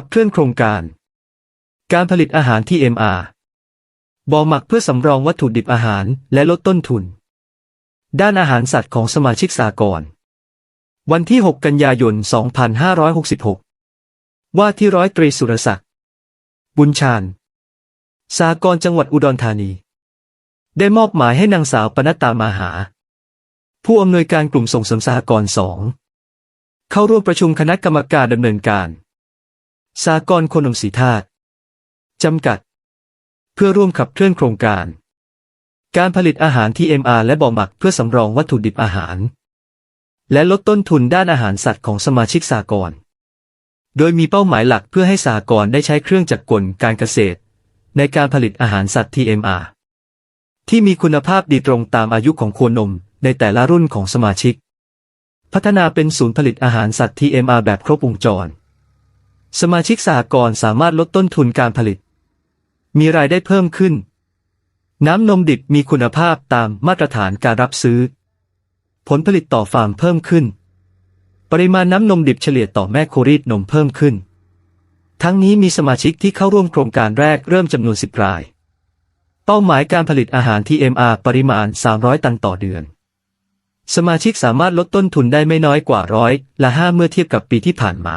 ขับเคลื่อนโครงการ การผลิตอาหารที่ MR บ่อหมักเพื่อสำรองวัตถุดิบอาหารและลดต้นทุน ด้านอาหารสัตว์ของสมาชิกสากลวันที่ 6 กันยายน 2566 ว่าที่ร้อยตรีสุรศักดิ์ บุญชาญ สากลจังหวัดอุดรธานี ได้มอบหมายให้นางสาวปนัตตามาหา ผู้อำนวยการกลุ่มส่งเสริมสหกรณ์สอง เข้าร่วมประชุมคณะกรรมการดำเนินการ สากลคนนมสีธาตุจำกัด เพื่อร่วมขับเคลื่อนโครงการ การผลิตอาหารที่ MR และบ่อหมักเพื่อสำรองวัตถุดิบอาหาร และลดต้นทุนด้านอาหารสัตว์ของสมาชิกสากลโดยมีเป้าหมายหลักเพื่อให้สากลได้ใช้เครื่องจักรกลการเกษตร ในการผลิตอาหารสัตว์ TMR ที่มีคุณภาพดีตรงตามอายุของโคนมในแต่ละรุ่นของสมาชิก พัฒนาเป็นศูนย์ผลิตอาหารสัตว์ TMR แบบครบวงจร สมาชิกสหกรณ์สามารถลดต้นทุนการผลิต มีรายได้เพิ่มขึ้น น้ำนมดิบมีคุณภาพตามมาตรฐานการรับซื้อ ผลผลิตต่อฟาร์มเพิ่มขึ้น ปริมาณน้ำนมดิบเฉลี่ยต่อแม่โครีดนมเพิ่มขึ้น ทั้งนี้มีสมาชิกที่เข้าร่วมโครงการแรกเริ่มจำนวน10ราย เป้าหมายการผลิตอาหาร TMR ปริมาณ 300 ตันต่อเดือนสมาชิกสามารถลดต้นทุนได้ไม่น้อยกว่าร้อยละห้าเมื่อเทียบกับปีที่ผ่านมา